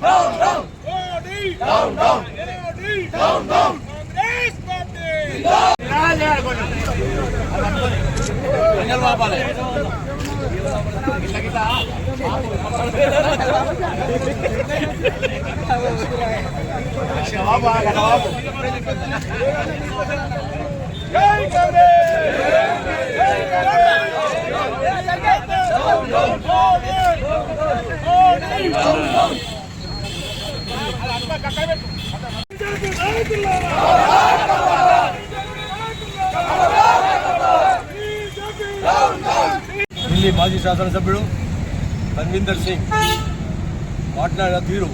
Modi down down Modi down down Modi down down Congress party జై కాంగ్రెస్ జై Congress Modi Modi BJP నాయకులారా ఢిల్లీ మాజీ శాసనసభ్యుడు ధన్వీందర్ సింగ్ మాట్లాడిన తీరు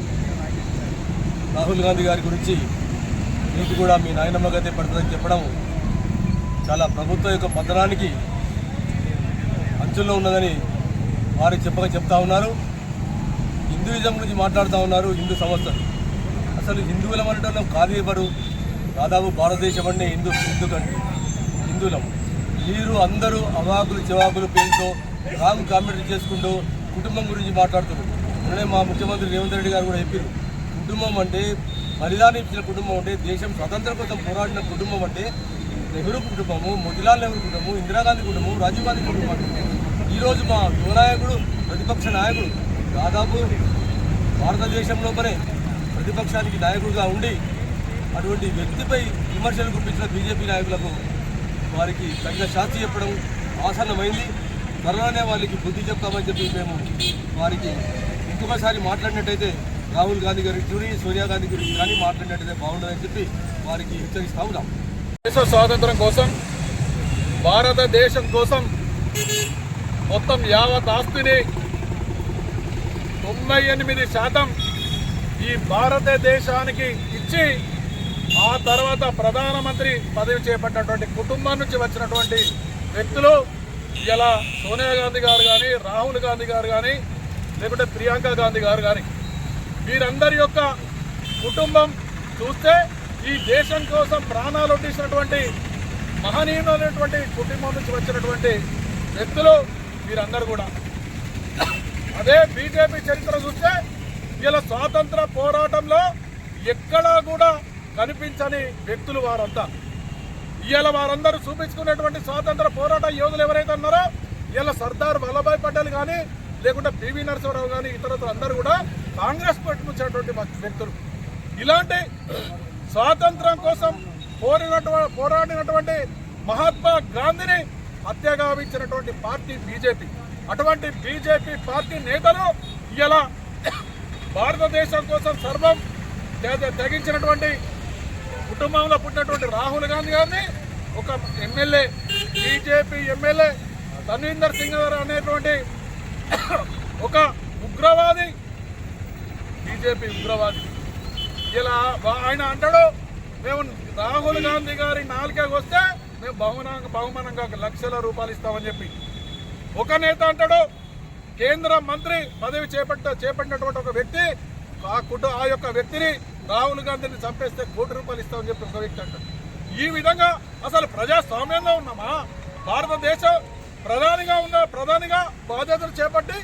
రాహుల్ గాంధీ గారి గురించి మీకు కూడా మీ నాయనమ్మగతే పడుతుందని చెప్పడం చాలా ప్రభుత్వం యొక్క పతనానికి అంచుల్లో ఉన్నదని వారు చెప్పక చెప్తా ఉన్నారు. హిందూయిజం గురించి మాట్లాడుతూ ఉన్నారు హిందూ సంస్థలు. అసలు హిందువులం అనటంలో కాదు ఎవరు? దాదాపు భారతదేశం అంటే హిందూ హిందూ హిందువులం. మీరు అందరూ అవాకులు చెవాకులు పేరుతో రాంగ్ కామెంట్ చేసుకుంటూ కుటుంబం గురించి మాట్లాడుతున్నారు. అలానే మా ముఖ్యమంత్రి రేవంత్ రెడ్డి గారు కూడా చెప్పారు. కుటుంబం అంటే బలిదానం ఇచ్చిన కుటుంబం అంటే దేశం స్వతంత్రం కోసం పోరాడిన కుటుంబం అంటే నెహ్రూ కుటుంబము మోతిలాల్ నెహ్రూ కుటుంబము ఇందిరాగాంధీ కుటుంబం రాజీవ్ గాంధీ కుటుంబం ఈరోజు మా యువనాయకుడు ప్రతిపక్ష నాయకుడు దాదాపు భారతదేశం లోపలే ప్రతిపక్షానికి నాయకుడిగా ఉండి అటువంటి వ్యక్తిపై విమర్శలు గుప్పించిన బీజేపీ నాయకులకు వారికి తగిన శాస్తి చెప్పడం ఆసన్నమైంది. త్వరలోనే వాళ్ళకి బుద్ధి చెప్తామని చెప్పి మేము వారికి ఇంకొకసారి మాట్లాడినట్టయితే రాహుల్ గాంధీ గారి గురించి సోనియా గాంధీ గురించి కానీ మాట్లాడినట్టయితే బాగుండదని చెప్పి వారికి హెచ్చరిస్తా ఉన్నాం. దేశ స్వాతంత్రం కోసం భారతదేశం కోసం మొత్తం యావత్ ఆస్తిని తొంభై ఎనిమిది శాతం ఈ భారతదేశానికి ఇచ్చి ఆ తర్వాత ప్రధానమంత్రి పదవి చేపట్టినటువంటి కుటుంబం నుంచి వచ్చినటువంటి వ్యక్తులు ఇలా సోనియా గాంధీ గారు కానీ రాహుల్ గాంధీ గారు కానీ లేకుంటే ప్రియాంక గాంధీ గారు కానీ వీరందరి యొక్క కుటుంబం చూస్తే ఈ దేశం కోసం ప్రాణాలు ఒడ్డిసినటువంటి మహనీయులైనటువంటి కుటుంబం నుంచి వచ్చినటువంటి వ్యక్తులు వీరందరూ కూడా. అదే బీజేపీ చరిత్ర చూస్తే ఇలా స్వాతంత్ర పోరాటంలో ఎక్కడా కూడా కనిపించని వ్యక్తులు వారంతా. ఇవాళ వారందరూ చూపించుకున్నటువంటి స్వాతంత్ర పోరాట యోధులు ఎవరైతే ఉన్నారో ఇలా సర్దార్ వల్లభాయ్ పటేల్ కానీ లేకుంటే పివి నరసింహరావు కానీ ఇతరులు అందరూ కూడా కాంగ్రెస్ పట్టుకొచ్చినటువంటి వ్యక్తులు. ఇలాంటి స్వాతంత్రం కోసం పోరినటువంటి పోరాడినటువంటి మహాత్మా గాంధీని హత్యగావించినటువంటి పార్టీ బీజేపీ అటువంటి బీజేపీ పార్టీ నేతలు ఇలా భారతదేశం కోసం సర్వం తెగించినటువంటి కుటుంబంలో పుట్టినటువంటి రాహుల్ గాంధీ గారిని ఒక MLA BJP MLA Dhanvinder Singh గారు అనేటువంటి ఒక ఉగ్రవాది బీజేపీ ఉగ్రవాది. ఇలా ఆయన అంటాడు మేము రాహుల్ గాంధీ గారి నాలుకకి వస్తే మేము బహుమానంగా బహుమానంగా లక్షల రూపాయలు ఇస్తామని చెప్పి. ఒక నేత అంటాడు కేంద్ర మంత్రి పదవి చేపట్ట చేపట్టినటువంటి ఒక వ్యక్తి ఆ కుటుంబ ఆ యొక్క వ్యక్తిని రాహుల్ గాంధీని చంపేస్తే కోటి రూపాయలు ఇస్తామని చెప్పి ఒక వ్యక్తి అంటారు ఈ విధంగా అసలు ప్రజాస్వామ్యంలో ఉన్నామా? భారతదేశం ప్రధానిగా ఉన్న ప్రధానిగా బాధ్యతలు చేపట్టి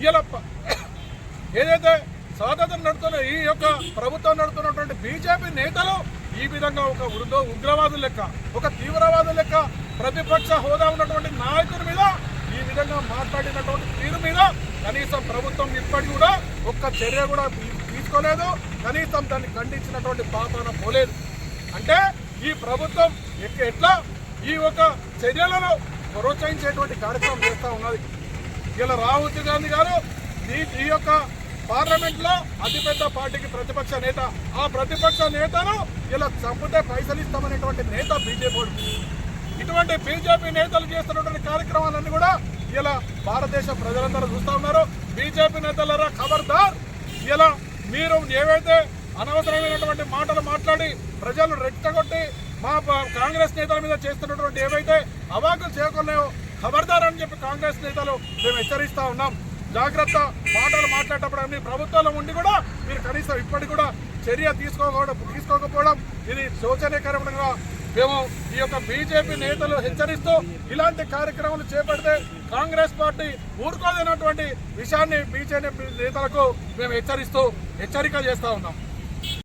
ఇలా ఏదైతే స్వాతంత్రం నడుతున్న ఈ యొక్క ప్రభుత్వం నడుతున్నటువంటి బీజేపీ నేతలు ఈ విధంగా ఒక ఉగ్రవాదుల లెక్క ఒక తీవ్రవాదుల లెక్క ప్రతిపక్ష హోదా ఉన్నటువంటి నాయకుడి మీద మాట్లాడినటువంటి తీరు మీద కనీసం ప్రభుత్వం ఇప్పటికి కూడా ఒక్క చర్య కూడా తీసుకోలేదు. కనీసం దాన్ని ఖండించినటువంటి పాపాన పోలేదు. అంటే ఈ ప్రభుత్వం ఎట్లా ఈ ఒక చర్యలను ప్రోత్సహించేటువంటి కార్యక్రమం చేస్తూ ఉన్నది. ఇలా రాహుల్ గాంధీ గారు ఈ ఈ యొక్క పార్లమెంట్లో అతిపెద్ద పార్టీకి ప్రతిపక్ష నేత. ఆ ప్రతిపక్ష నేతను ఇలా చంపితే పైసలు ఇస్తామనేటువంటి నేత బీజేపీ ఇటువంటి బీజేపీ నేతలు చేస్తున్నటువంటి కార్యక్రమాలన్నీ కూడా ఇలా భారతదేశ ప్రజలందరూ చూస్తూ ఉన్నారు. బీజేపీ నేతలరా ఖబర్దార్. ఇలా మీరు ఏవైతే అనవసరమైనటువంటి మాటలు మాట్లాడి ప్రజలు రెచ్చగొట్టి మా కాంగ్రెస్ నేతల మీద చేస్తున్నటువంటి ఏవైతే అవాకులు చేయకున్నాయో ఖబర్దార్ అని చెప్పి కాంగ్రెస్ నేతలు మేము హెచ్చరిస్తూ ఉన్నాం. జాగ్రత్త మాటలు మాట్లాడేటప్పుడు అన్ని ప్రభుత్వంలో ఉండి కూడా మీరు కనీసం ఇప్పటికి కూడా చర్య తీసుకోకపోవడం తీసుకోకపోవడం ఇది శోచనీయకరంగా మేము ఈ యొక్క బీజేపీ నేతలు హెచ్చరిస్తూ ఇలాంటి కార్యక్రమాలు చేపడితే కాంగ్రెస్ పార్టీ ఊరుకోదైనటువంటి విషయాన్ని బీజేపీ నేతలకు మేము హెచ్చరిస్తూ హెచ్చరిక చేస్తూ ఉన్నాం.